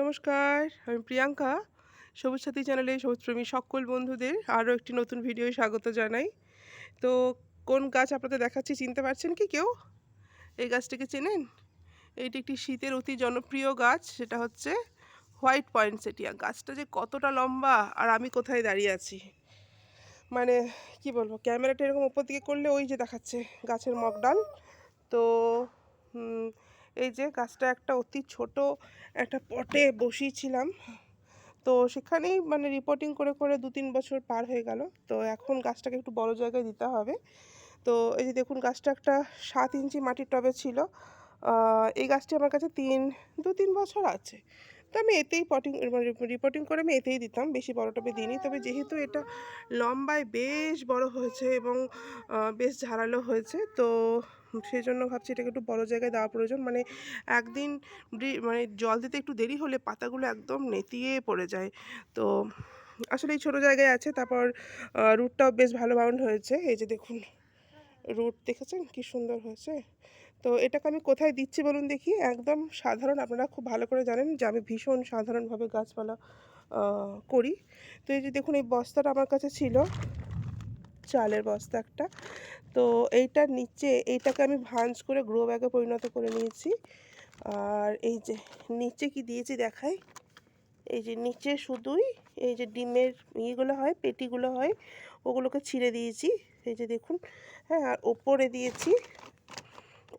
নমস্কার, আমি প্রিয়াঙ্কা। সবুজ সাথী চ্যানেলে সবুজপ্রেমী সকল বন্ধুদের আরও একটি নতুন ভিডিও স্বাগত জানাই। তো কোন গাছ আপনাদের দেখাচ্ছি চিনতে পারছেন কি কেউ? এই গাছটিকে চেনেন? এইটি একটি শীতের অতি জনপ্রিয় গাছ, সেটা হচ্ছে হোয়াইট পয়েন্ট পয়েন্টসেটিয়া গাছটা যে কতটা লম্বা আর আমি কোথায় দাঁড়িয়ে আছি? মানে কি বলব, ক্যামেরাটা এরকম উপর দিকে করলে ওই যে দেখাচ্ছে গাছের মগডাল। তো এই যে গাছটা একটা অতি ছোট একটা পটে বসিয়েছিলাম। তো সেখানেই মানে রিপোর্টিং করে করে দু তিন বছর পার হয়ে গেল। তো এখন গাছটাকে একটু বড় জায়গায় দিতে হবে। তো এই যে দেখুন গাছটা একটা সাত ইঞ্চি মাটির টবে ছিল। এই গাছটি আমার কাছে তিন দু তিন বছর আছে। তো আমি এতেই পটিং মানে রিপোর্টিং করে আমি এতেই দিতাম। বেশি বড় টবে দিইনি। তবে যেহেতু এটা লম্বায় বেশ বড় হয়েছে এবং বেশ ঝাড়ালো হয়েছে, তো সেই জন্য ভাবছি এটাকে একটু বড় জায়গায় দেওয়া প্রয়োজন। মানে একদিন মানে জল দিতে একটু দেরি হলে পাতাগুলো একদম নেতিয়ে পড়ে যায়। তো আসলে এই ছোটো জায়গায় আছে, তারপর রুটটাও বেশ ভালো বাউন্ড হয়েছে। এই যে দেখুন রুট দেখেছেন? কি সুন্দর হয়েছে। তো এটাকে আমি কোথায় দিচ্ছি বলুন দেখি? একদম সাধারণ, আপনারা খুব ভালো করে জানেন যে আমি ভীষণ সাধারণভাবে গাছপালা করি। তো এই যে দেখুন, এই বস্তাটা আমার কাছে ছিল। চালের বস্তা একটা। তো এইটার নিচে, এইটাকে আমি ভাঁজ করে গ্রো ব্যাগে পরিণত করে নিয়েছি। আর এই যে নিচে কি দিয়েছি দেখাই? এই যে নিচে শুধুই এই যে ডিমের ইয়েগুলো হয়, পেটিগুলো হয়, ওগুলোকে ছিঁড়ে দিয়েছি। এই যে দেখুন হ্যাঁ আর ওপরে দিয়েছি,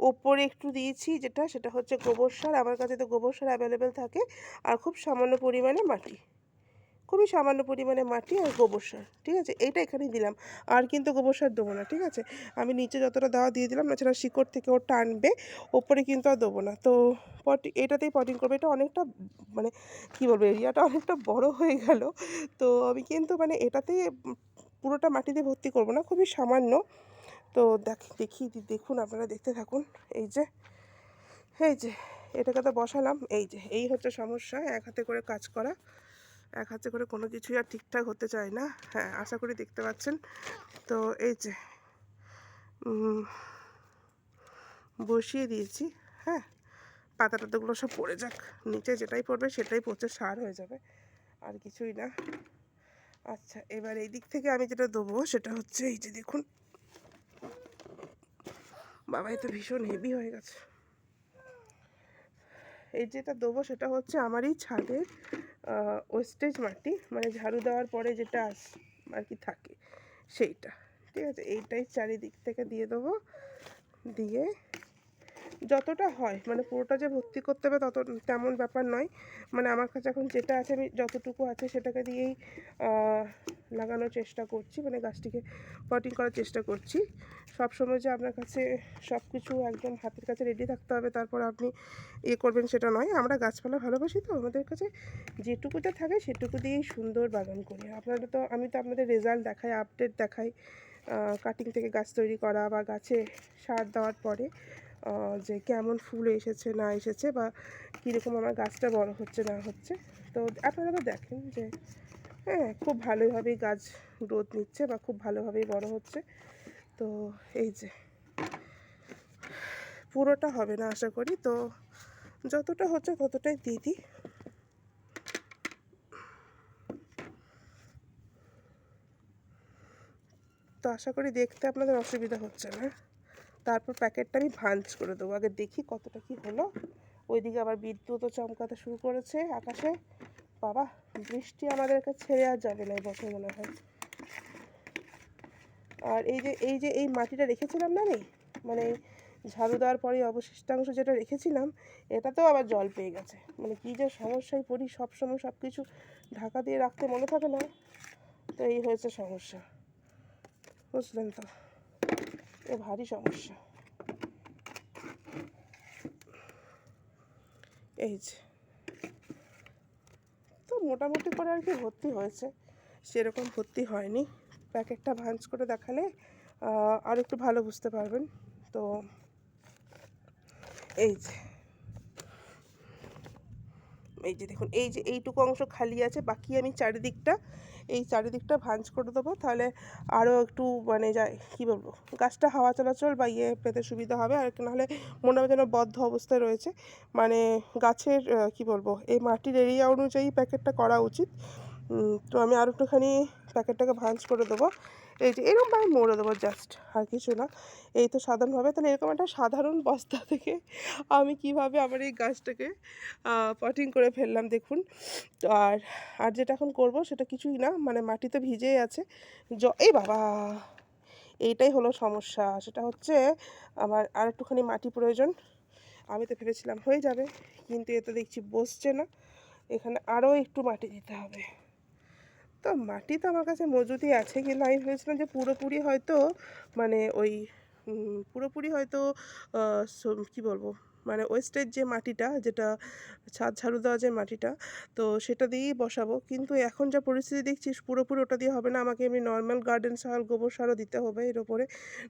ওপরে একটু দিয়েছি যেটা, সেটা হচ্ছে গোবর সার। আমার কাছে তো গোবর সার অ্যাভেলেবেল থাকে, আর খুব সামান্য পরিমাণে মাটি। খুবই সামান্য পরিমাণে মাটি আর গোবর সার, ঠিক আছে? এইটা এখানেই দিলাম। আর কিন্তু গোবর সার দেবো না, ঠিক আছে? আমি নিচে যতটা দেওয়া দিয়ে দিলাম এছাড়া শিকড় থেকে ও টানবে ওপরে কিন্তু আর দেবো না। তো পটি, এটাতেই পটিং করব। এটা অনেকটা মানে কী বলব, এরিয়াটা অনেকটা বড় হয়ে গেল। তো আমি কিন্তু মানে এটাতেই পুরোটা মাটি দিয়ে ভর্তি করব না, খুবই সামান্য। তো দেখ, দেখি দেখুন, আপনারা দেখতে থাকুন। এই যে এই যে, এটাকে তো বসালাম। এই যে, এই হচ্ছে সমস্যা, এক হাতে করে কাজ করা। এক হাতে করে কোনো কিছুই আর ঠিকঠাক হতে চায় না। হ্যাঁ আশা করি দেখতে পাচ্ছেন। তো এই যে বসিয়ে দিয়েছি। হ্যাঁ পাতা টাতাগুলো সব পড়ে যাক। নিচে যেটাই পড়বে সেটাই পচে সার হয়ে যাবে। আর কিছুই না। আচ্ছা এবার এই দিক থেকে আমি যেটা দেবো সেটা হচ্ছে এই যে দেখুন। বাবা তো ভীষণ হেভি হয়ে গেছে। এই যেটা দেবো সেটা হচ্ছে আমারই ছাদের ওয়েস্টেজ মাটি মানে ঝাড়ু দেওয়ার পরে যেটা আস, আর কি থাকে, সেইটা। ঠিক আছে? এইটাই চারিদিক থেকে দিয়ে দেবো। দিয়ে যতটা হয় মানে পুরোটা যে ভর্তি করতে হবে তত, তেমন ব্যাপার নয়। মানে আমার কাছে এখন যেটা আছে, আমি যতটুকু আছে সেটাকে দিয়েই লাগানোর চেষ্টা করছি মানে গাছটিকে পটিং করার চেষ্টা করছি। সব সময় যে আপনার কাছে সব কিছু একদম হাতের কাছে রেডি থাকতে হবে, তারপর আপনি ইয়ে করবেন সেটা নয়। আমরা গাছপালা ভালোবাসি তো, আমাদের কাছে যেটুকুতে থাকে সেটুকু দিয়েই সুন্দর বাগান করি। আপনারা তো, আমি তো আপনাদের রেজাল্ট দেখাই আপডেট দেখাই কাটিং থেকে গাছ তৈরি করা বা গাছে সার দেওয়ার পরে। যে কেমন ফুল এসেছে, না এসেছে বা কীরকম আমার গাছটা বড় হচ্ছে, না হচ্ছে। তো আপনারা তো দেখেন যে হ্যাঁ খুব ভালোভাবেই গাছ গ্রোথ নিচ্ছে বা খুব ভালোভাবেই বড় হচ্ছে। তো এই যে, পুরোটা হবে না আশা করি। তো যতটা হচ্ছে ততটাই দিয়ে দিই। তো আশা করি দেখতে আপনাদের অসুবিধা হচ্ছে না। তারপর প্যাকেটটা আমি ভাঁজ করে দেবো। আগে দেখি কতটা কি হলো। ওইদিকে আবার বিদ্যুৎও চমকাতে শুরু করেছে আকাশে। বাবা, বৃষ্টি আমাদেরকে ছেড়ে আর যাবে না এই বছর মনে হয়। আর এই যে এই যে এই মাটিটা রেখেছিলাম না আমি মানে ঝাড়ু দেওয়ার পরে অবশিষ্টাংশ যেটা রেখেছিলাম, এটাতেও আবার জল পেয়ে গেছে। মানে কী যে সমস্যায় পড়ি, সবসময় সব কিছু ঢাকা দিয়ে রাখতে মনে থাকে না। তো এই হয়েছে সমস্যা। বুঝলেন তো? এ ভারী সমস্যা। এই যে। তো মোটামুটি করে আর কি ভর্তি হয়েছে। সেরকম ভর্তি হয়নি। প্যাকেটটা ভাঞ্জ করে দেখালে আর একটু ভালো বুঝতে পারবেন। তো এই যে। এই যে দেখুন, এই যে এইটুকু অংশ খালি আছে, বাকি আমি চারিদিকটা এই চারিদিকটা ভাঁজ করে দেবো। তাহলে আরও একটু মানে যায় কী বলব, গাছটা হাওয়া চলাচল বা ইয়ে পেতে সুবিধা হবে। আর নাহলে মনে হবে যেন বদ্ধ অবস্থায় রয়েছে। মানে গাছের কি বলব, এই মাটির এরিয়া অনুযায়ী প্যাকেটটা করা উচিত। তো আমি আর একটুখানি প্যাকেটটাকে ভাঁজ করে দেবো। এই যে এরকমভাবে মোড়ে দেবো জাস্ট আর কিছু না। এই তো সাধারণভাবে তাহলে এরকম একটা সাধারণ বস্তা থেকে আমি কীভাবে আমার এই গাছটাকে পটিং করে ফেললাম দেখুন। আর আর যেটা এখন করব সেটা কিছুই না মানে মাটিতে ভিজেই আছে। জ এই বাবা! এইটাই হলো সমস্যা, সেটা হচ্ছে আমার আর একটুখানি মাটি প্রয়োজন। আমি তো ভেবেছিলাম হয়ে যাবে, কিন্তু এতে দেখছি বসছে না। এখানে আরও একটু মাটি দিতে হবে। তো মাটি তো আমার কাছে মজুদই আছে, কিন্তু আমি ভেবেছিলাম যে পুরোপুরি হয়তো মানে ওই পুরোপুরি হয়তো কি বলব মানে ওয়েস্টের যে মাটিটা, যেটা ছাদ ঝাড়ু দেওয়া যে মাটিটা, তো সেটা দিয়েই বসাবো। কিন্তু এখন যা পরিস্থিতি দেখছি, পুরোপুরি ওটা দিয়ে হবে না, আমাকে এমনি নর্মাল গার্ডেন সার, গোবর সারও দিতে হবে এর ওপরে।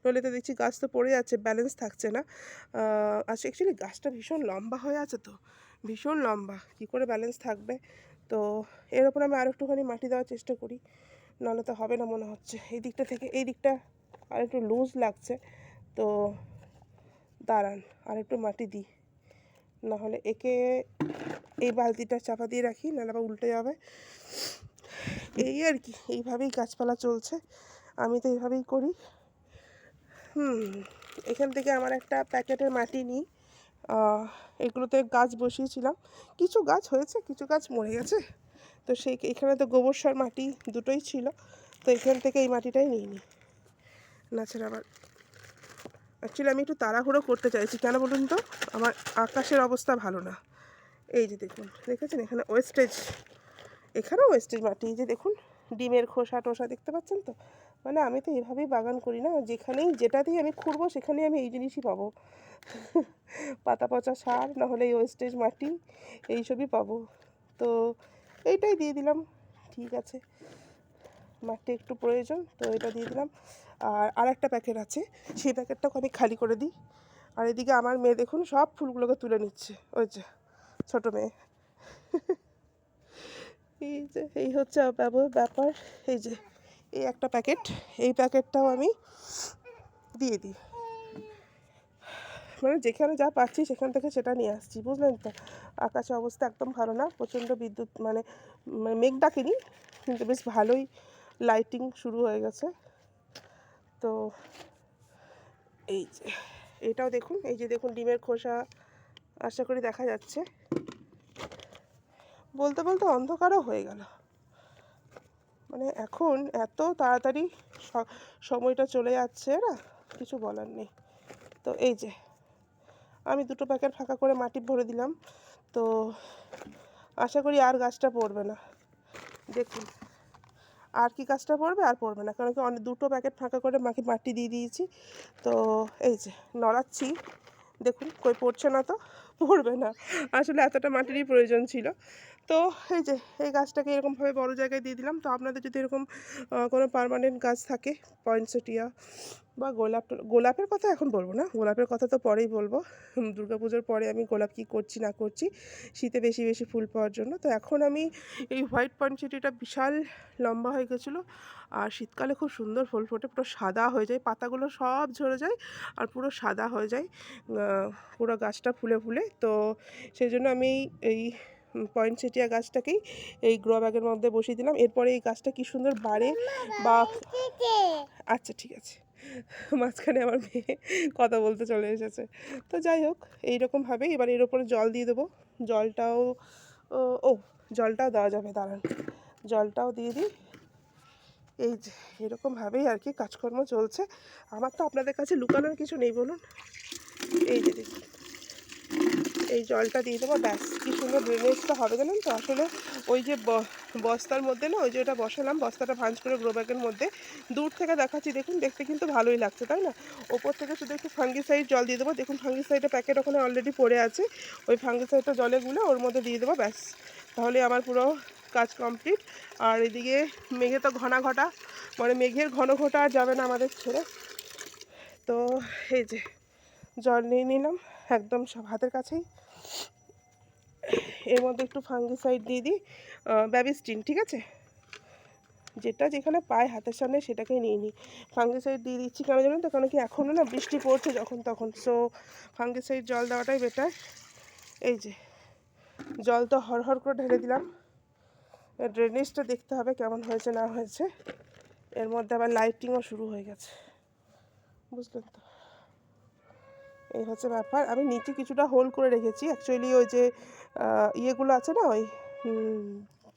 নইলে তো দেখছি গাছ তো পড়ে যাচ্ছে ব্যালেন্স থাকছে না। আচ্ছা অ্যাকচুয়ালি গাছটা ভীষণ লম্বা হয়ে আছে তো, ভীষণ লম্বা, কী করে ব্যালেন্স থাকবে? তো এর ওপর আমি আর একটুখানি মাটি দেওয়ার চেষ্টা করি, নাহলে তো হবে না মনে হচ্ছে। এই দিকটা থেকে, এই দিকটা আর একটু লুজ লাগছে, তো দাঁড়ান আর একটু মাটি দিই। নাহলে একে এই বালতিটা চাপা দিয়ে রাখি, নাহলে আবার উল্টে যাবে। এই আর কি, এইভাবেই গাছপালা চলছে, আমি তো এইভাবেই করি। হুম, এখান থেকে আমার একটা প্যাকেটের মাটি নিই। এগুলোতে গাছ বসিয়েছিলাম। কিছু গাছ হয়েছে, কিছু গাছ মরে গেছে। তো সেই এখানে তো গোবর সার মাটি দুটোই ছিল। তো এখান থেকে এই মাটিটাই নিয়ে নিই। না ছাড়া আবার অ্যাকচুয়ালি আমি একটু তাড়াহুড়ো করতে চাইছি। কেন বলুন তো? আমার আকাশের অবস্থা ভালো না। এই যে দেখুন, দেখেছেন? এখানে ওয়েস্টেজ এখানেও ওয়েস্টেজ মাটি। এই যে দেখুন, ডিমের খোসা টোসা দেখতে পাচ্ছেন তো? মানে আমি তো এভাবেই বাগান করি না। যেখানেই যেটাতেই আমি খুঁড়বো, সেখানেই আমি এই জিনিসই পাবো। পাতা পচা সার, নাহলে ওয়েস্টেজ মাটি, এইসবই পাবো। তো এইটাই দিয়ে দিলাম। ঠিক আছে। মাটি একটু প্রয়োজন, তো এটা দিয়ে দিলাম। আর আরেকটা প্যাকেট আছে, সেই প্যাকেটটাকে আমি খালি করে দিই। আর এদিকে আমার মেয়ে দেখুন, সব ফুলগুলোকে তুলে নিচ্ছে। ওই যে, ছোটো মেয়ে। এই যে, এই হচ্ছে ব্যাপার। এই যে এই একটা প্যাকেট, এই প্যাকেটটাও আমি দিয়ে দিই। মানে যেখানে যা পাচ্ছি সেখান থেকে সেটা নিয়ে আসছি, বুঝলেন তো? আকাশে অবস্থা একদম ভালো না, প্রচণ্ড বিদ্যুৎ মানে মানে মেঘ ডাকেনি, কিন্তু বেশ ভালোই লাইটিং শুরু হয়ে গেছে। তো এই যে, এটাও দেখুন, এই যে দেখুন ডিমের খোসা, আশা করি দেখা যাচ্ছে। বলতে বলতে অন্ধকারও হয়ে গেল। মানে এখন এত তাড়াতাড়ি সময়টা চলে যাচ্ছে না, কিছু বলার নেই। তো এই যে, আমি দুটো প্যাকেট ফাঁকা করে মাটি ভরে দিলাম। তো আশা করি আর গাছটা পড়বে না। দেখুন, আর কি গাছটা পড়বে আর পড়বে না, কারণ কি অনেক, দুটো প্যাকেট ফাঁকা করে মাকে মাটি দিয়ে দিয়েছি। তো এই যে, নড়াচ্ছি। দেখুন, কই পড়ছে না তো? পড়বে না। আসলে এতটা মাটিরই প্রয়োজন ছিল। তো এই যে, এই গাছটাকে এরকমভাবে বড় জায়গায় দিয়ে দিলাম। তো আপনাদের যদি এরকম কোনো পার্মানেন্ট গাছ থাকে পয়েন্টসেটিয়া বা গোলাপ গোলাপের কথা এখন বলব না, গোলাপের কথা তো পরেই বলব। দুর্গাপুজোর পরে আমি গোলাপ কী করছি, না করছি, শীতে বেশি বেশি ফুল পাওয়ার জন্য। তো এখন আমি এই হোয়াইট পয়েন্টসেটিটা বিশাল লম্বা হয়ে গেছিল আর শীতকালে খুব সুন্দর ফুল ফোটে, পুরো সাদা হয়ে যায়, পাতাগুলো সব ঝরে যায় আর পুরো সাদা হয়ে যায় পুরো গাছটা ফুলে ফুলে। তো সেই জন্য আমি এই পয়েন্টসেটিয়া গাছটাকেই এই গ্রো ব্যাগের মধ্যে বসিয়ে দিলাম। এরপরে এই গাছটা কি সুন্দর বাড়ে বা আচ্ছা ঠিক আছে। মাঝখানে আমার মেয়ে কথা বলতে চলে এসেছে। তো যাই হোক এইরকমভাবে এবার এর ওপরে জল দিয়ে দেবো। জলটাও ও ও জলটাও দেওয়া যাবে দাঁড়ান। জলটাও দিয়ে দিই। এই যে এরকমভাবেই আর কি কাজকর্ম চলছে। আমার তো আপনাদের কাছে লুকানোর কিছু নেই বলুন। এই যে দেখুন। এই জলটা দিয়ে দেবো। ব্যাস, কি সুন্দর ড্রেনেজটা হবে জানেন তো? আসলে ওই যে বস্তার মধ্যে না, ওই যে ওটা বসালাম, বস্তাটা ভাঁজ করে গ্রো ব্যাগের মধ্যে। দূর থেকে দেখাচ্ছি, দেখুন, দেখতে কিন্তু ভালোই লাগছে, তাই না? ওপর থেকে শুধু একটু ফাঙ্গিসাইড জল দিয়ে দেবো। দেখুন ফাঙ্গিসাইডের প্যাকেট ওখানে অলরেডি পড়ে আছে। ওই ফাঙ্গিসাইডটা জলে গুলে ওর মধ্যে দিয়ে দেবো, ব্যাস। তাহলে আমার পুরো কাজ কমপ্লিট আর এদিকে মেঘে তো ঘনা ঘটা মানে মেঘের ঘন ঘটা আর যাবে না আমাদের ছেড়ে। তো এই যে, জল নিয়ে নিলাম, একদম সব হাতের কাছেই। এর মধ্যে একটু ফাঙ্গিসাইড দিয়ে দিই ব্যাবিস্টিন, ঠিক আছে? যেটা যেখানে পায় হাতের সামনে সেটাকেই নিয়ে নিই। ফাঙ্গিসাইড দিয়ে দিচ্ছি কেন জানেন তো? কারণ কি এখনও না বৃষ্টি পড়ছে যখন তখন। সো ফাঙ্গিসাইড জল দেওয়াটাই বেটার এই যে, জল তো হরহর করে ঢেলে দিলাম। ড্রেনেজটা দেখতে হবে কেমন হয়েছে না হয়েছে। এর মধ্যে আবার লাইটিংও শুরু হয়ে গেছে। বুঝলেন তো? এই হচ্ছে ব্যাপার। আমি নিচে কিছুটা হোল করে রেখেছি। অ্যাকচুয়ালি ওই যে ইয়েগুলো আছে না, ওই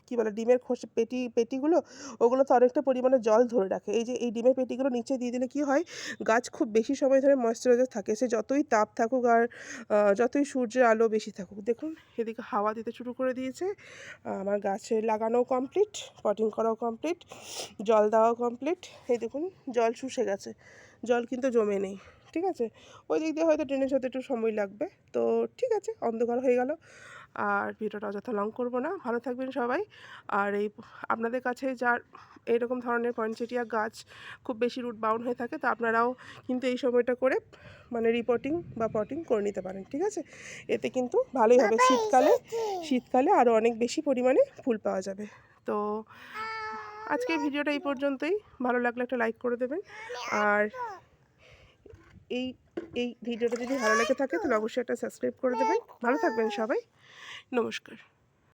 কি বলে, ডিমের খোস, পেটি, পেটিগুলো ওগুলো তো অনেকটা পরিমাণে জল ধরে রাখে। এই যে, এই ডিমের পেটিগুলো নিচে দিয়ে দিলে কি হয়, গাছ খুব বেশি সময় ধরে ময়েশ্চারাইজার থাকে। সে যতই তাপ থাকুক আর যতই সূর্যের আলো বেশি থাকুক। দেখুন, এদিকে হাওয়া দিতে শুরু করে দিয়েছে। আমার গাছে লাগানোও কমপ্লিট পটিং করাও কমপ্লিট জল দেওয়াও কমপ্লিট এই দেখুন, জল শুষে গেছে। জল কিন্তু জমে নেই। ঠিক আছে? ওই দিক দিয়ে হয়তো ড্রেনেজ হতে একটু সময় লাগবে। তো ঠিক আছে অন্ধকার হয়ে গেল। আর ভিডিওটা অযথা লং করব না। ভালো থাকবেন সবাই। আর এই আপনাদের কাছে যার এইরকম ধরনের পয়েন্টচেটিয়া গাছ খুব বেশি রুট বাউন্ড হয়ে থাকে তো আপনারাও কিন্তু এই সময়টা করে মানে রিপোর্টিং বা পটিং করে নিতে পারেন ঠিক আছে? এতে কিন্তু ভালোই হবে। শীতকালে শীতকালে আরও অনেক বেশি পরিমাণে ফুল পাওয়া যাবে। তো আজকের ভিডিওটা এই পর্যন্তই। ভালো লাগলে একটা লাইক করে দেবেন। আর এই এই ভিডিওটা যদি ভালো লেগে থাকে, তাহলে অবশ্যই একটা সাবস্ক্রাইব করে দেবেন। ভালো থাকবেন সবাই। নমস্কার।